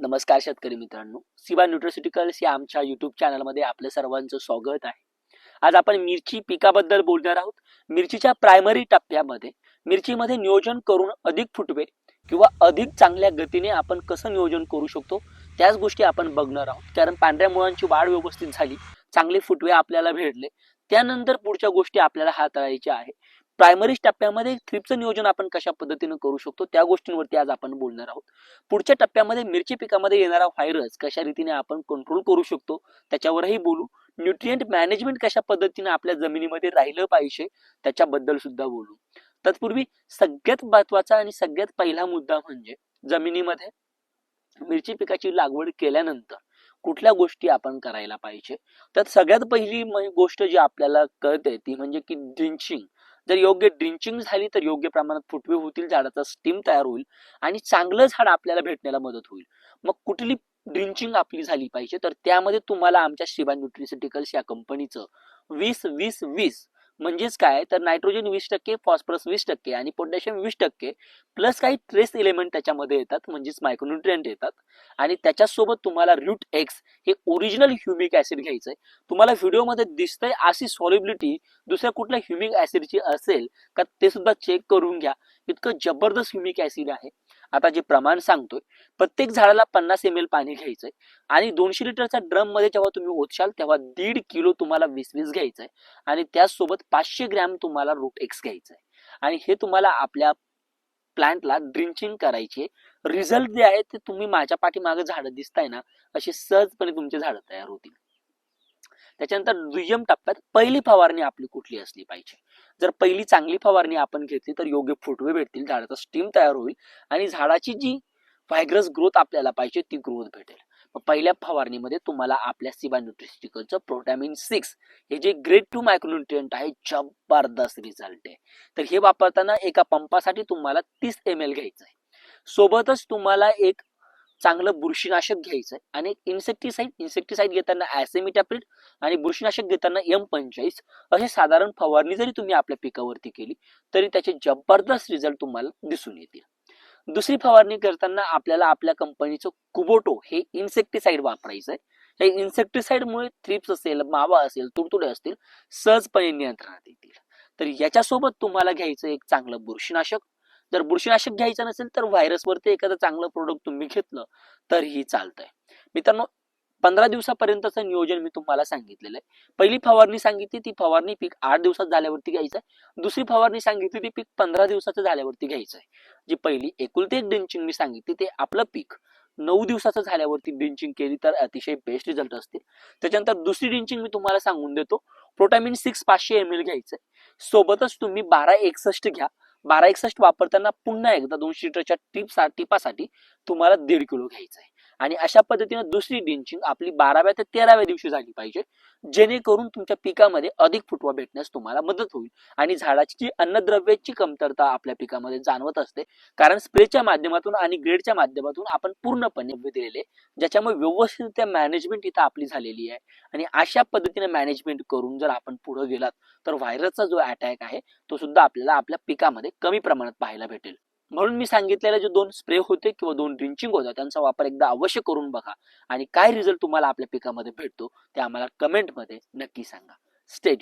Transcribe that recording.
नमस्कार शेतकरी मित्रांनो. सिवा न्यूट्रोसिटिकल्स या आमच्या युट्यूब चॅनलमध्ये आपलं सर्वांचं स्वागत आहे. आज आपण मिरची पिकाबद्दल बोलणार आहोत. मिरचीच्या प्रायमरी टप्प्यामध्ये मिरचीमध्ये नियोजन करून अधिक फुटवे किंवा अधिक चांगल्या गतीने आपण कसं नियोजन करू शकतो त्याच गोष्टी आपण बघणार आहोत. कारण पांढऱ्या मुळांची वाढ व्यवस्थित झाली चांगले फुटवे आपल्याला भेटले त्यानंतर पुढच्या गोष्टी आपल्याला हाताळायच्या आहे प्रायमरी टप्प्यामध्ये थ्रीपचं नियोजन आपण कशा पद्धतीने करू शकतो त्या गोष्टींवरती आज आपण बोलणार आहोत. पुढच्या टप्प्यामध्ये मिरची पिकामध्ये येणारा व्हायरस कशा रीतीने आपण कंट्रोल करू शकतो त्याच्यावरही बोलू. न्यूट्रिएंट मॅनेजमेंट कशा पद्धतीने आपल्या जमिनीमध्ये राहिलं पाहिजे त्याच्याबद्दल सुद्धा बोलू. तत्पूर्वी सगळ्यात महत्त्वाचा आणि सगळ्यात पहिला मुद्दा म्हणजे जमिनीमध्ये मिरची पिकाची लागवड केल्यानंतर कुठल्या गोष्टी आपण करायला पाहिजे? तर सगळ्यात पहिली गोष्ट जी आपल्याला कळते ती म्हणजे की ड्रिंचिंग. जर योग्य ड्रिंचिंग झाली तर योग्य प्रमाणात फुटवे होतील झाडाचा स्टीम तयार होईल आणि चांगलं झाड आपल्याला भेटण्याला मदत होईल. मग कुठली ड्रिंचिंग आपली झाली पाहिजे? तर त्यामध्ये तुम्हाला आमच्या शिवा न्यूट्रिसिटिकल्स या कंपनीचं वीस वीस वीस म्हणजेच काय तर नायट्रोजन वीस टक्के फॉस्फरस वीस टक्के आणि पोटॅशियम वीस टक्के प्लस काही ट्रेस एलिमेंट त्याच्यामध्ये येतात म्हणजेच मायक्रोन्युट्रियंट येतात. आणि त्याच्यासोबत तुम्हाला रूट एक्स हे ओरिजिनल ह्युमिक ऍसिड घ्यायचंय. तुम्हाला व्हिडिओमध्ये दिसतंय अशी सॉलिबिलिटी दुसऱ्या कुठल्या ह्युमिक ऍसिडची असेल का ते सुद्धा चेक करून घ्या. इतकं जबरदस्त ह्युमिक ऍसिड आहे. आता जे प्रमाण सांगतोय प्रत्येक झाडाला पन्नास एम एल पाणी घ्यायचंय आणि दोनशे लिटरच्या ड्रममध्ये जेव्हा तुम्ही ओतशाल तेव्हा दीड किलो तुम्हाला वीस वीस घ्यायचंय आणि त्याचसोबत पाचशे ग्रॅम तुम्हाला रूट एक्स घ्यायचंय. आणि हे तुम्हाला आपल्या प्लांटला ड्रिंचिंग करायचे रिझल्ट जे आहे ते तुम्ही माझ्या पाठीमागे झाडं दिसताय ना असे सहजपणे तुमचे झाडं तयार होतील. त्याच्यानंतर दुय्यम टप्प्यात पहिली फवारणी आपली कुठली असली पाहिजे. जर पहिली चांगली फवारणी आपण घेतली तर योग्य फुटवे भेटतील झाडाचा स्टीम तयार होईल आणि झाडाची जी व्हायग्रस ग्रोथ आपल्याला पाहिजे ती ग्रोथ भेटेल. पहिल्या फवारणीमध्ये तुम्हाला आपल्या सिबा न्यूट्रिस्टिकलचं प्रोटॅमिन सिक्स हे जे ग्रेड टू मायक्रोन्युट्रियंट आहे जबरदस्त रिझल्ट आहे. तर हे वापरताना एका पंपासाठी तुम्हाला तीस एम एल घ्यायचं आहे सोबतच तुम्हाला एक चांगलं बुरशीनाशक घ्यायचं आहे आणि इन्सेक्टिसाईड इन्सेक्टिसाईड घेताना ऍसेमिटाप्रिड आणि बुरशीनाशक घेताना एम पंचेचाळीस असे साधारण फवारणी जरी तुम्ही आपल्या पिकावरती केली तरी त्याचे जबरदस्त रिझल्ट तुम्हाला दिसून येतील. दुसरी फवारणी करताना आपल्याला आपल्या कंपनीचं कुबोटो हे इन्सेक्टिसाइड वापरायचं आहे हे इन्सेक्टिसाइडमुळे थ्रिप्स असेल मावा असेल तुडतुडे असतील सहजपणे नियंत्रणात येतील. तर याच्यासोबत तुम्हाला घ्यायचं एक चांगलं बुरशीनाशक जर बुरशीनाशक घ्यायचं नसेल तर व्हायरसवरती एखादं चांगलं प्रोडक्ट तुम्ही घेतलं तरीही चालतंय. मित्रांनो पंधरा दिवसापर्यंतचं नियोजन मी तुम्हाला सांगितलेलं आहे. पहिली फवारणी सांगितली ती फवारणी पीक आठ दिवसात झाल्यावरती घ्यायचं आहे. दुसरी फवारणी सांगितली ती पीक पंधरा दिवसाचं झाल्यावरती घ्यायचं आहे. जी पहिली एकुलती एक ड्रिंचिंग मी सांगितली ते आपलं पीक नऊ दिवसाचं झाल्यावरती ड्रिंचिंग केली तर अतिशय बेस्ट रिझल्ट असतील. त्याच्यानंतर दुसरी ड्रिंचिंग मी तुम्हाला सांगून देतो. प्रोटॅमिन सिक्स पाचशे एम एल घ्यायचं आहे. सोबतच तुम्ही बारा एकसष्ट घ्या. बारा एकसष्ट वापरताना पुन्हा एकदा दोनशे लिटरच्या टिपसा टिपासाठी तुम्हाला दीड किलो घ्यायचं आहे आणि अशा पद्धतीनं दुसरी डिंचिंग आपली बाराव्या ते तेराव्या दिवशी झाली पाहिजे. जेणेकरून तुमच्या पिकामध्ये अधिक फुटवा भेटण्यास तुम्हाला मदत होईल. आणि झाडाची जी अन्नद्रव्याची कमतरता आपल्या पिकामध्ये जाणवत असते. कारण स्प्रेच्या माध्यमातून आणि ग्रेडच्या माध्यमातून आपण पूर्णपणे दिलेले ज्याच्यामुळे व्यवस्थितरित्या मॅनेजमेंट इथं आपली झालेली आहे. आणि अशा पद्धतीने मॅनेजमेंट करून जर आपण पुढे गेलात तर व्हायरसचा जो अटॅक आहे तो सुद्धा आपल्याला आपल्या पिकामध्ये कमी प्रमाणात पाहायला भेटेल. म्हणून मी सांगितलेले जे दोन स्प्रे होते किंवा दोन ड्रिंचिंग होत्या त्यांचा वापर एकदा अवश्य करून बघा. आणि काय रिझल्ट तुम्हाला आपल्या पिकामध्ये भेटतो ते आम्हाला कमेंटमध्ये नक्की सांगा. स्टे